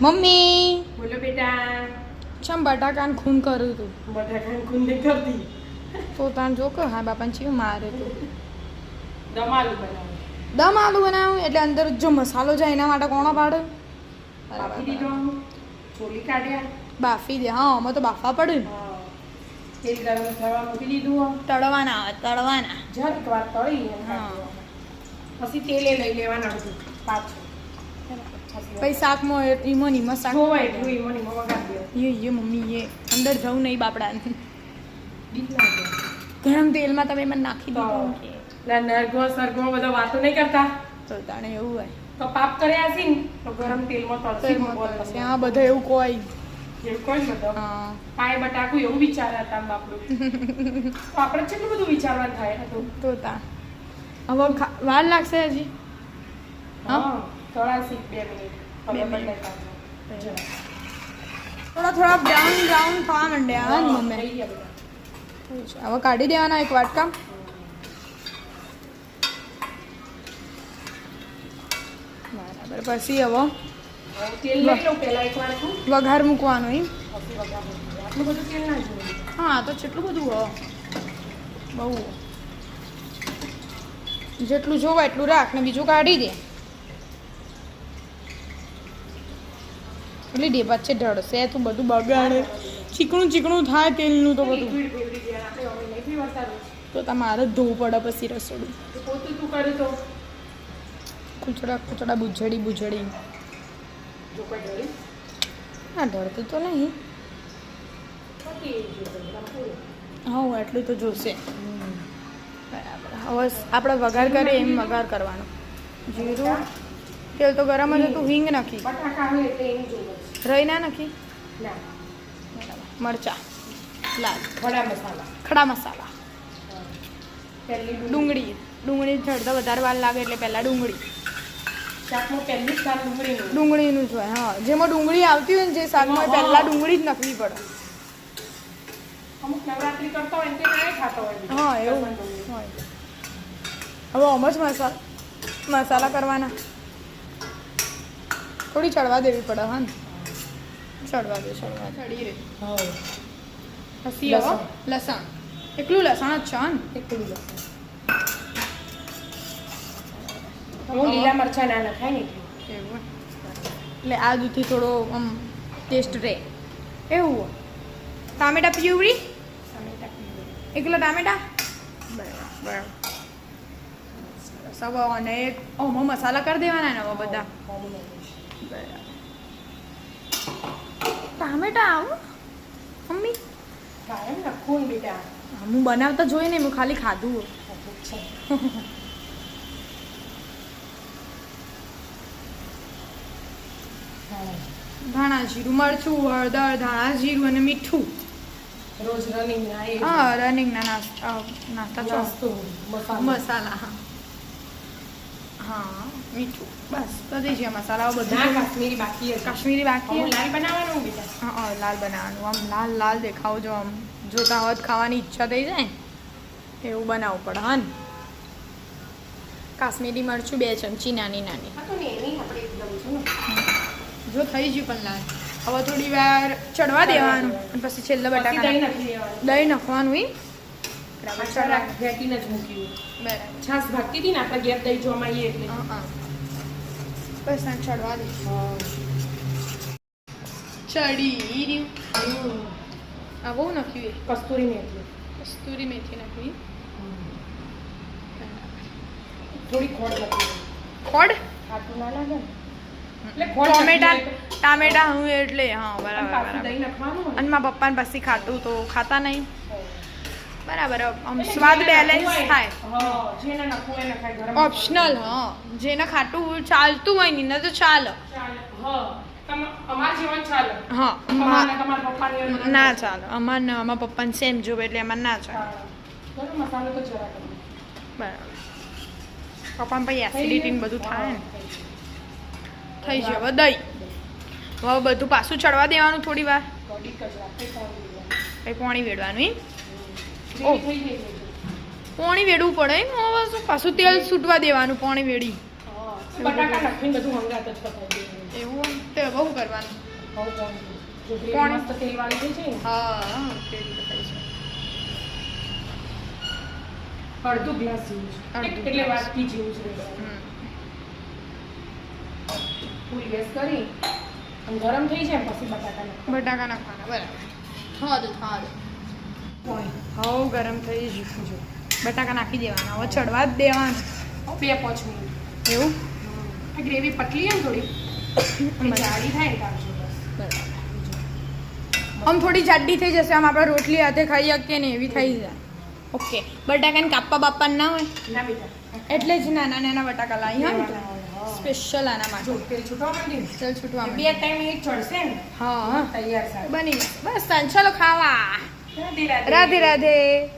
Mummy. બોલો બેટા. ચમ બટાકાન ખૂન કર્યું તું? બટાકાની કુંડી કરતી. તો તાન જો કે હા બાપાને ચીવ મારે તું. દમ આલુ બનાવું. દમ આલુ બનાવું? એટલે અંદર જો મસાલો જાય એના માટે કોણ પાડે? બાફી દીધો છોલી કાઢ્યા. બાફી દે હા અમે તો બાફા પડે ને. તેલ ગરમ થવા મૂકી દીધું તળવાના આવે તળવાના. જરીક વાર તળી હા. પછી તેલે લઈ લેવાના બધું પાછું. પછી શાકમાં એ- ઈમો ની શાક જોવાય એટલું ઈ મને વગાડી યે યે મમ્મી એ અંદર જવું નહીં બાપડા બીક લાગે ગરમ તેલમાં તમે મને નાખી દો ના નરગો સરગો બધા વાતો નહીં કરતા. તો તાણે એવું હોય. તો પાપ કર્યા છે ને તો ગરમ તેલમાં તળસી. ત્યાં બધા એવું કોઈ. એવું કોઈ પાય બટાકું એવું વિચાર હતા બાપડું. તો આપણે કેટલું બધું વિચારવાનું થાય હતું તો. તા હવે વાર લાગશે હજી? હા? હા તળાશી બે મિનિટ થોડા થોડા બ્રાઉન બ્રાઉન થવા માંડ્યા. હા મમ્મી. હવે કાઢી દેવાના એક વાટકા. બરાબર. પછી હવે વઘાર મૂકવાનો એમ. હા તો જેટલું બધું હવે બહુ. જેટલું જોવા એટલું રાખ ને બીજું કાઢી દે. એટલે છે વચ્ચે ઢળશે તું બધું બગાડે. ચીકણું ચીકણું થાય તેલનું તો બધું. તો તમારે ધોવું પડે પછી રસોડું. કૂચડા કૂચડા બુજડી બુજડી. હા ઢળતું તો નહીં. હા એટલું તો જોશે. બરાબર. હવે આપણે વઘાર કરીએ, એમ વઘાર કરવાનો. જીરું, તેલ તો ગરમ હતું, હિંગ નાખી. રહી ના નાખી? મરચા. લાલ. ખડા મસાલા. ખડા મસાલા. ડુંગળી. ડુંગળી. ચડતા વધારે વાર લાગે એટલે પહેલાં ડુંગળી. ડુંગળીનું જ હોય હા. જેમાં ડુંગળી આવતી હોય ને જે શાકમાં પહેલાં ડુંગળી જ નાખવી પડે. હા એવું હોય. હવે આમ જ મસાલા મસાલા કરવાના. થોડી ચડવા દેવી પડે હા ને? ચડવા દે ચડવા ચડી રે. પછી હવે લસણ. એકલું લસણ જ છે ને એકલું લસણ. હું. લીલા મરચાં ના નખાય ને એટલે. એવું. એટલે આદુથી થોડો આમ ટેસ્ટ રહે. એવું ટામેટા પ્યુરી એકલા ટામેટા? બરાબર. સબ અને એક. ઓમાં મસાલા કરી દેવાના ને બધા. બરાબર. ટામેટા આવું? મમ્મી? કાયમ નાખવું બેટા. હું બનાવતા જોઈ ને હું ખાલી ખાધું. ધાણા જીરું મરચું હળદર ધાણા જીરું અને મીઠું. રોજ રનિંગ ના હા રનિંગ રનિંગના નાસ્તા નાસ્તા મસાલા હા. હા. મીઠું. બસ તો થઈ મસાલાઓ બધા બધું કાશ્મીરી બાકી કાશ્મીરી બાકી લાલ બનાવવાનું બીજા હા હા લાલ બનાવવાનું. આમ લાલ લાલ દેખાવ જો આમ. જોતા હોત ખાવાની ઈચ્છા થઈ જાય એવું બનાવવું પડે હા ને? કાશ્મીરી મરચું બે ચમચી નાની નાની. જો થઈ ગયું પણ લાલ. હવે થોડી વાર ચડવા દેવાનું પછી છેલ્લે બટાકા દહીં નાખવાનું ઈ? ચણા ઘેટીને જ મૂક્યું. બરાબર. છાશ ભાગતી હતી ને આપણે ઘેર દઈ જોવામાં આવીએ એટલે બસ ના ચડવા દે ચડી રહ્યું. આ બહુ નાખ્યું એ. કસ્તુરી મેથી. કસ્તુરી મેથી નાખવી. થોડી ખોડ નાખી. ખોડ ખાતું ના લાગે ટોમેટા ટામેટા હું એટલે હા બરાબર બરાબર. અને મારા પપ્પાને પછી ખાતું તો ખાતા નહીં. બરાબર આમ સ્વાદ બેલેન્સ થાય. ઓપ્શનલ હા. જેને ખાટું ચાલતું હોય ને તો ચાલે. હા ના ચાલે. અમાર ને અમારા પપ્પાને સેમ જોવે એટલે અમારે ના ચાલે. બરાબર. પપ્પાને પછી એસિડિટી બધું થાય ને. થઈ જાય હવે દહીં. હવે બધું પાછું ચડવા દેવાનું થોડી વાર? પછી પાણી વેડવાનું. પાણી વેડવું પડે એમ હવે શું? પાછું તેલ છૂટવા દેવાનું પાણી વેડી. બટાકા નાખીને બધું હંગાત જ પતાવી એવું તે બહુ કરવાનું. બહુ કોણ જો ગ્રેવી કોણ? મસ્ત તેલવાળી થઈ જાય ને, હા તે રીતે છે. અડધું ગ્લાસ જેવું છે. એટલે વાટકી જેવું છે. ફૂલ ગેસ કરી ગરમ થઈ જાય પછી બટાકા નાખવાના. બટાકા નાખવાના બરાબર. થવા દો થવા દો. હવ ગરમ થઈ ગયું જો બટાકા નાખી દેવાના હવે ચડવા જ દેવાનું. બે પાંચ મિનિટ. એવું? આ ગ્રેવી પતલી એમ થોડી? જાડી થાય બસ બરાબર. આમ થોડી જાડી થઈ જશે આમ આપણે રોટલી હાથે ખાઈ શકીએ ને એવી થઈ જાય. ઓકે. બટાકાને કાપવા બાપા ના હોય? એટલે જ નાના નાના બટાકા લાવી હા હા. સ્પેશિયલ આના માટે. તેલ છૂટવા માંડી તેલ છૂટવા બે ટાઈમ એ ચડશે ને? હા તૈયાર બની બસ ચાલો ખાવા. રાધે રાધે.